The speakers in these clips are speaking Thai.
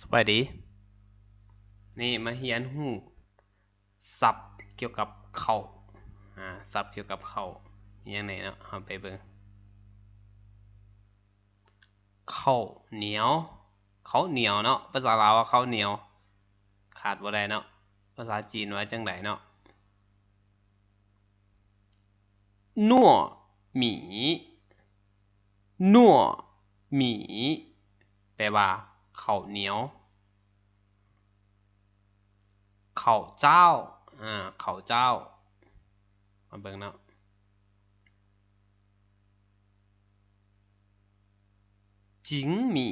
สวัสดี นี่มาเรียนฮู้ศัพท์เกี่ยวกับเข้าวอ่าศัพท์เกี่ยวกับเข้าวมีหยังไงเนาะเอาไปเบิ่งเข้าเหนียวเขาเหนียวเนาะภาษาลาวว่าข้าเหนียว ขาดบ่ได้เนาะภาษาจีนว่าจังไดเนาะนัวหมีนัวหมีแปลว่า ข้าวเหนียวข้าวเจ้าอ่าข้าวเจ้ามาเบิ่งเนาะจิงหมี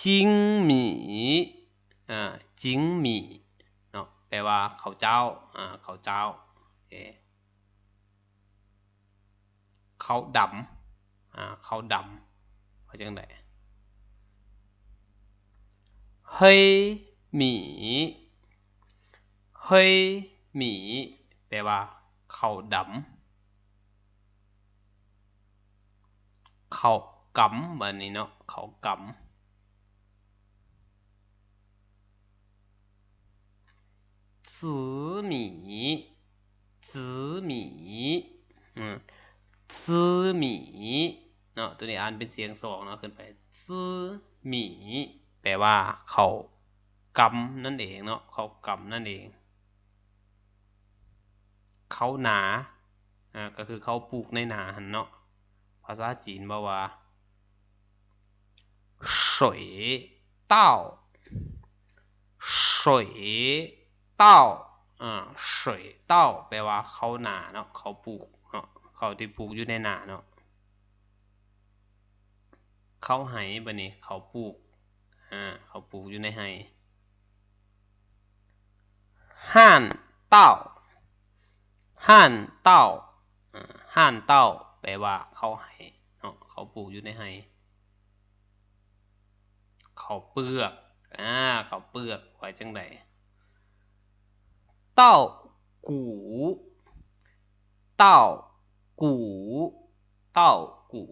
จิงหมีอ่าจิงหมีเนาะแปลว่าข้าวเจ้าอ่าข้าวเจ้าโอเข้าวดำอ่าข้าวดำว่าจังได๋ เฮ้ยหมี่เฮยหมี่แปลว่าข้าวดำข้าวกำบัดนี้เนาะข้าวกำจื้อหมี่จื้อหมี่อืมจื้อหมี่เนาะตัวนี้อ่านเป็นเสียงสองเนาะขึ้นไปจื้อหมี่ แปลว่าข้าวกำนั่นเองเนาะ ข้าวกำนั่นเอง ข้าวหนา อ่า ก็คือข้าวปลูกในนาหั่นเนาะ ภาษาจีนว่าว่า 水稻水稻อ่า水稻แปลว่าข้าวนาเนาะ ข้าวปลูกเนาะ ข้าวที่ปลูกอยู่ในนาเนาะ ข้าวไหบัดนี้ ข้าวปลูก อ่าข้าปลูกอยู่ในไหห่านเต้าห่านเต้าอ่าห่านเต้าแปลว่าเขาไหเนาะข้าปลูกอยู่ในไหข้าเปลือกอ่าเขาเปลือกไว่าจั่งใดเต้ากูเต้ากูเต้ากู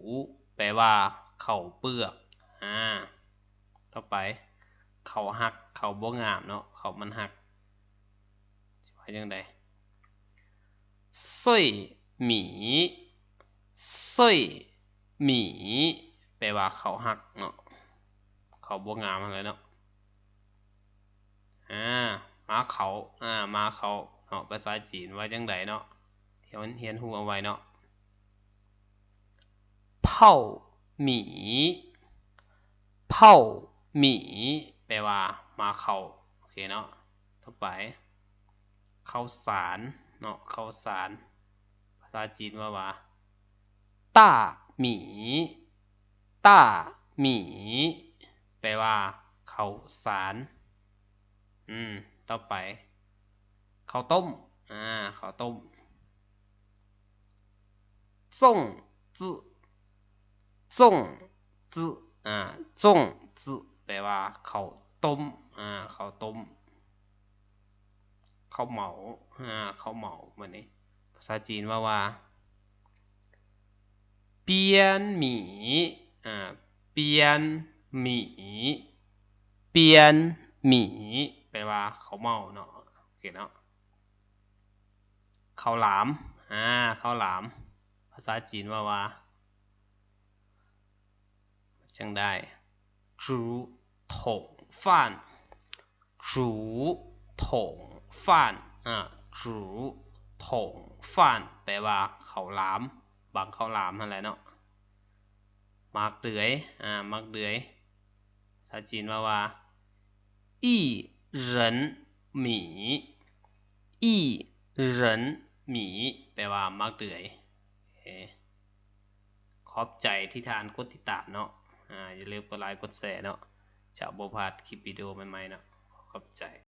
แปลว่าเขาเปลือกอ่า ต่อไป เขาหักเขาบ่งามเนาะเขามันหักว่าจังใดส้ยหมี่ส้ยหมีแปลว่าเขาหักเนาะเขาบ่งามนั่นแหละเนาะอ่ามาเขาอ่ามาเขาเนาะภาษาจีนว่าจังใดเนาะเที่มันเรียนรู้เอาไว้เนาะเผาหมี่เผา หมีแปลว่า มาเขาโอเคเนาะต่อไปเข้าสารเนาะเข้าสารภาษาจีนว่าว่าต้าหมีต้าหมีแปลว่าเข้าสารอืมต่อไปข้าวต้มอ่าข้าวต้มส่งจื้อส่งจื้ออ่าส่งจื้อ แปลว่าข้าวต้มอ่าข้าวต้มข้าวเหมาอ่าข้าวเหมาบัดนี้ภาษาจีนว่าว่าเปียนหมี่อ่าเปียนหมี่เปียนหมี่แปลว่าข้าวเมาเนาะโอเคเนาะข้าวหลามอ่าข้าวหลาม ภาษาจีนว่าว่าจังใด煮桶饭煮桶饭 อ่า 煮桶饭 แปลว่าข้าวหลาม บักข้าวหลามนั่นแหละเนาะ มักเดือย อ่า มักเดือย ภาษาจีนว่าว่า一人米一人米 แปลว่ามักเดือย โอเค ขอบใจที่ท่านกดติดตามเนาะ อ่า อย่าลืมกดไลค์ กดแชร์เนาะ จะบ่พลาดคลิปวิดีโอใหม่ๆนะขอบใจ